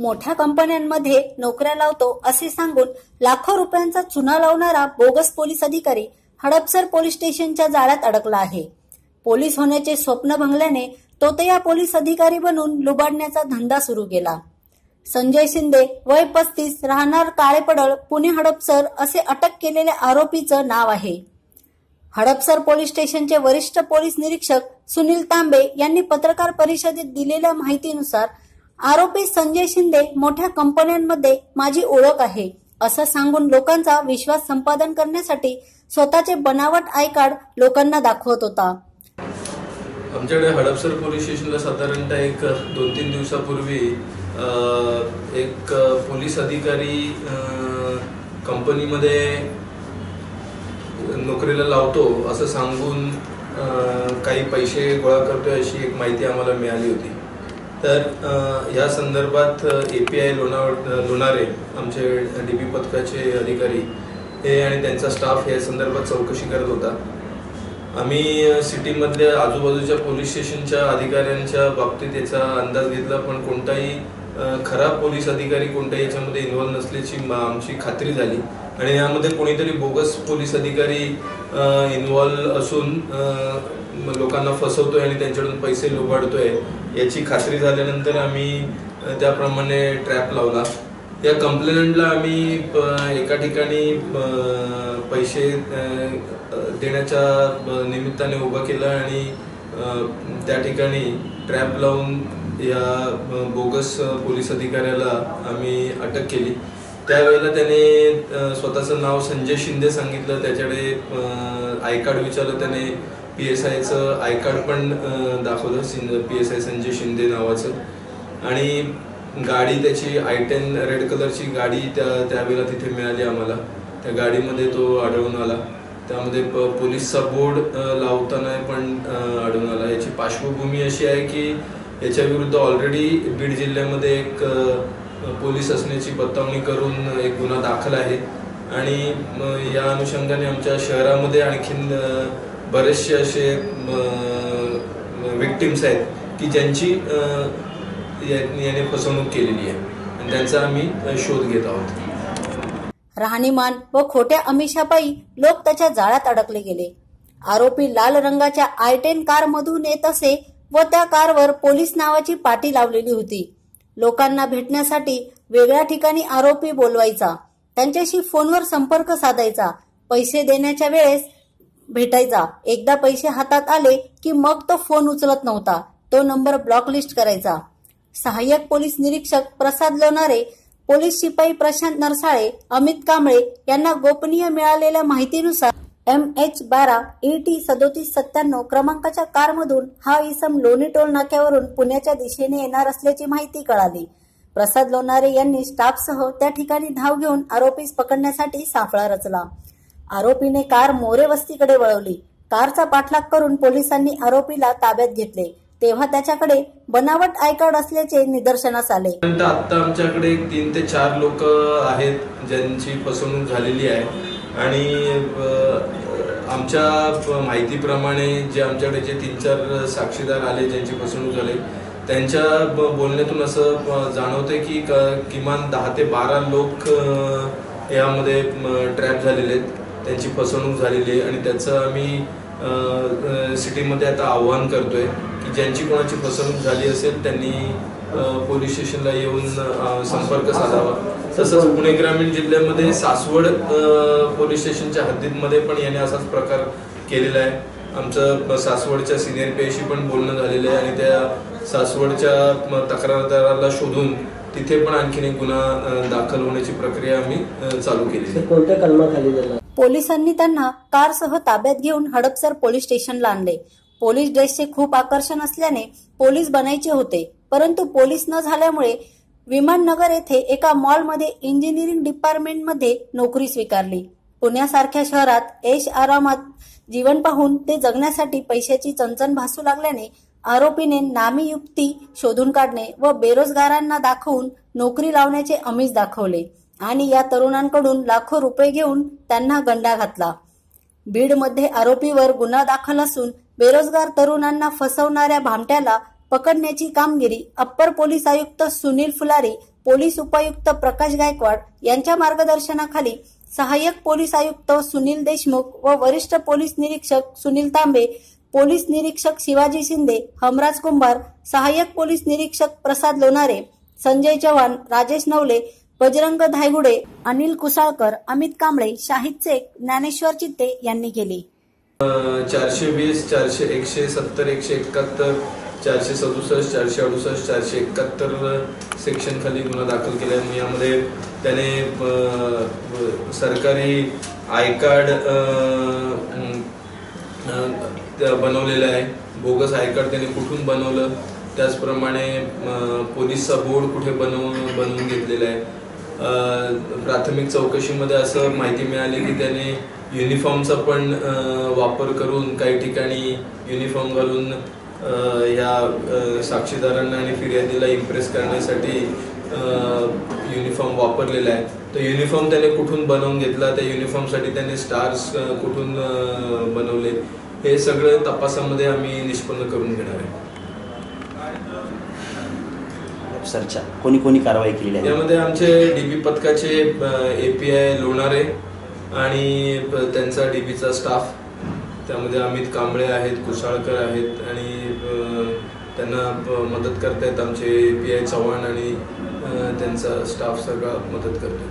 मोठ्या कंपन्यांमध्ये नोकऱ्या लावतो असे सांगून लाखो रुपयांचा चुना लावणारा बोगस पोलीस अधिकारी हडपसर पोलीस स्टेशनच्या जाळ्यात अडकला आहे. पोलीस होण्याचे स्वप्न भंगल्याने तो या पोलीस अधिकारी बनून लुबाडण्याचा धंदा सुरू केला. संजय शिंदे वय पस्तीस राहणार काळेपडळ पुणे हडपसर असे अटक केलेल्या आरोपीचं नाव आहे. हडपसर पोलीस स्टेशनचे वरिष्ठ पोलीस निरीक्षक सुनील तांबे यांनी पत्रकार परिषदेत दिलेल्या माहितीनुसार आरोपी संजय शिंदे मोठ्या कंपन्यांमध्ये माझी ओळख आहे. असं सांगून लोकांचा विश्वास संपादन करण्यासाठी स्वतःचे बनावट आय कार्ड लोकांना दाखवत होता. आमच्याकडे हडपसर पोलीस स्टेशनला साधारणतः एक दोन तीन दिवसापूर्वी एक पोलीस अधिकारी कंपनीमध्ये नोकरीला लावतो असं सांगून काही पैसे गोळा करतोय अशी एक माहिती आम्हाला मिळाली होती. तर या संदर्भात ए पी आय लोणाव लोणारे आमचे डी पी पथकाचे अधिकारी हे आणि त्यांचा स्टाफ या संदर्भात चौकशी करत होता. आम्ही सिटीमधल्या आजूबाजूच्या पोलीस स्टेशनच्या अधिकाऱ्यांच्या बाबतीत याचा अंदाज घेतला पण कोणताही खराब पोलीस अधिकारी कोणत्याही याच्यामध्ये इन्व्हॉल्व नसल्याची आमची खात्री झाली. आणि यामध्ये कोणीतरी बोगस पोलीस अधिकारी इन्व्हॉल्व असून लोकांना फसवतोय आणि त्यांच्याकडून पैसे लुबाडतोय याची खात्री झाल्यानंतर आम्ही त्याप्रमाणे ट्रॅप लावला. या कंप्लेंटला आम्ही एका ठिकाणी पैसे देण्याच्या निमित्ताने उभं केलं आणि त्या ठिकाणी ट्रॅप लावून या बोगस पोलीस अधिकाऱ्याला आम्ही अटक केली. त्यावेळेला त्याने स्वतःचं नाव संजय शिंदे सांगितलं. त्याच्याकडे आय कार्ड विचारलं. त्याने पी एस आयचं आय कार्ड पण दाखवलं. P S I Sanjay Shinde नावाचं. आणि गाडी त्याची आय टेन रेड कलरची गाडी त्या त्यावेळेला तिथे मिळाली आम्हाला. त्या गाडीमध्ये तो आढळून आला. त्यामध्ये प पोलीसचा बोर्ड लावताना पण आढळून आला. याची पार्श्वभूमी अशी आहे की याच्या विरुद्ध ऑलरेडी बीड जिल्ह्यामध्ये एक पोलीस असण्याची बतावणी करून एक गुन्हा दाखल आहे. आणि या अनुषंगाने आमच्या शहरामध्ये आणखीन बरेचसे असे विक्टिम्स आहेत की ज्यांची याने फसवणूक केलेली आहे. आणि त्यांचा आम्ही शोध घेत आहोत. राहणीमान व खोट्या अमिषापायी लोक त्याच्या जाळ्यात अडकले गेले. आरोपी लाल रंगाच्या आय टेन कार मधून येत असे व त्या कारवर पोलीस नावाची पाटी लावलेली होती. लोकांना भेटण्यासाठी वेगळ्या ठिकाणी आरोपी बोलवायचा त्यांच्याशी फोनवर संपर्क साधायचा पैसे देण्याच्या वेळेस भेटायचा. एकदा पैसे हातात आले की मग तो फोन उचलत नव्हता. तो नंबर ब्लॉक लिस्ट करायचा. सहाय्यक पोलीस निरीक्षक प्रसाद लोणारे पोलीस शिपाई प्रशांत नरसाळे अमित कांबळे यांना गोपनीय मिळालेल्या माहितीनुसार एम एच बारा ई टी सदोतीस सत्त्याण्णव क्रमांकाच्या कारमधून हा इसम लोणी टोल नाक्यावरून पुण्याच्या दिशेने येणार असल्याची माहिती कळाली. प्रसाद लोणारे यांनी स्टाफसह त्या ठिकाणी धाव घेऊन आरोपीस पकडण्यासाठी साफळा रचला. आरोपीने कार मोरे वस्तीकडे वळवली. कारचा पाठलाग करून पोलिसांनी आरोपीला ताब्यात घेतले. तेव्हा त्याच्याकडे बनावट आयकार्ड असल्याचे निदर्शनास आले. आता आमच्याकडे तीन ते चार लोक आहेत ज्यांची फसवणूक झालेली आहे. आणि आमच्या माहितीप्रमाणे जे आमच्याकडे जे तीन चार साक्षीदार आले ज्यांची फसवणूक झाली त्यांच्या बोलण्यातून असं जाणवतंय की किमान दहा ते बारा लोक यामध्ये ट्रॅप झालेले आहेत. त्यांची फसवणूक झालेली आहे आणि त्याचं आम्ही सिटीमध्ये आता आव्हान करतोय की ज्यांची कोणाची फसवणूक झाली असेल त्यांनी पोलीस स्टेशनला येऊन संपर्क साधावा. तसंच पुणे ग्रामीण जिल्ह्यामध्ये सासवड पोलीस स्टेशनच्या हद्दीमध्ये पण याने असाच प्रकार केलेला आहे. आमचं सासवडच्या सिनियर पेशी पण बोलणं झालेलं आहे आणि त्या सासवडच्या तक्रारदाराला शोधून तिथे पण आणखीन एक गुन्हा दाखल होण्याची प्रक्रिया आम्ही चालू केली कोणत्या कलमाखाली पोलिसांनी त्यांना कारसह ताब्यात घेऊन हडपसर पोलीस स्टेशनला आणले. पोलीस ड्रेसचे खूप आकर्षण असल्याने पोलीस बनायचे होते. परंतु पोलीस न झाल्यामुळे विमाननगर येथे एका मॉलमध्ये इंजिनिअरिंग डिपार्टमेंटमध्ये नोकरी स्वीकारली. पुण्यासारख्या शहरात ऐश आरामात जीवन पाहून ते जगण्यासाठी पैशाची चंचन भासू लागल्याने आरोपीने नामी युक्ती शोधून काढणे व बेरोजगारांना दाखवून नोकरी लावण्याचे अमिष दाखवले आणि या तरुणांकडून लाखो रुपये घेऊन त्यांना गंडा घातला. बीडमध्ये आरोपीवर गुन्हा दाखल असून बेरोजगार तरुणांना फसवणाऱ्या भामट्याला पकडण्याची कामगिरी अप्पर पोलीस आयुक्त सुनील फुलारी पोलीस उपायुक्त प्रकाश गायकवाड यांच्या मार्गदर्शनाखाली सहाय्यक पोलीस आयुक्त सुनील देशमुख व वरिष्ठ पोलीस निरीक्षक सुनील तांबे पोलीस निरीक्षक शिवाजी शिंदे हमराज कुंभार सहाय्यक पोलीस निरीक्षक प्रसाद लोणारे संजय चव्हाण राजेश नवले बजरंग धायगुडे अनिल कुसाळकर अमित कांबळे शाहिद शेख ज्ञानेश्वर चित्ते यांनी केली. चारशे वीस चारशे एकशे सत्तर एकशे एकाहत्तर चारशे सदुसष्ट चारशे अडुसष्ट चारशे एकाहत्तर सेक्शन खाली गुन्हा दाखल केला आहे. यामध्ये त्याने सरकारी आय कार्ड बनवलेलं आहे. बोगस आय कार्ड त्याने कुठून बनवलं? त्याचप्रमाणे पोलीसचा बोर्ड कुठे बनव बनवून घेतलेला आहे. प्राथमिक चौकशीमध्ये असं माहिती मिळाली की त्याने युनिफॉर्मचा पण वापर करून काही ठिकाणी युनिफॉर्म घालून या साक्षीदारांना आणि फिर्यादीला इम्प्रेस करण्यासाठी युनिफॉर्म वापरलेला आहे तर युनिफॉर्म त्याने कुठून बनवून घेतला? त्या युनिफॉर्मसाठी त्याने स्टार्स कुठून बनवले? हे सगळं तपासामध्ये आम्ही निष्पन्न करून घेणार आहे. सरच्या कोणी कोणी कारवाई केलेली आहे? यामध्ये आमचे डीबी पथकाचे एपीआय लोणारे आणि त्यांचा डीबीचा स्टाफ त्यामध्ये अमित कांबळे आहेत कुशाळकर आहेत आणि त्यांना मदत करतायत आमचे एपीआय चव्हाण आणि त्यांचा स्टाफ सगळा मदत करतोय.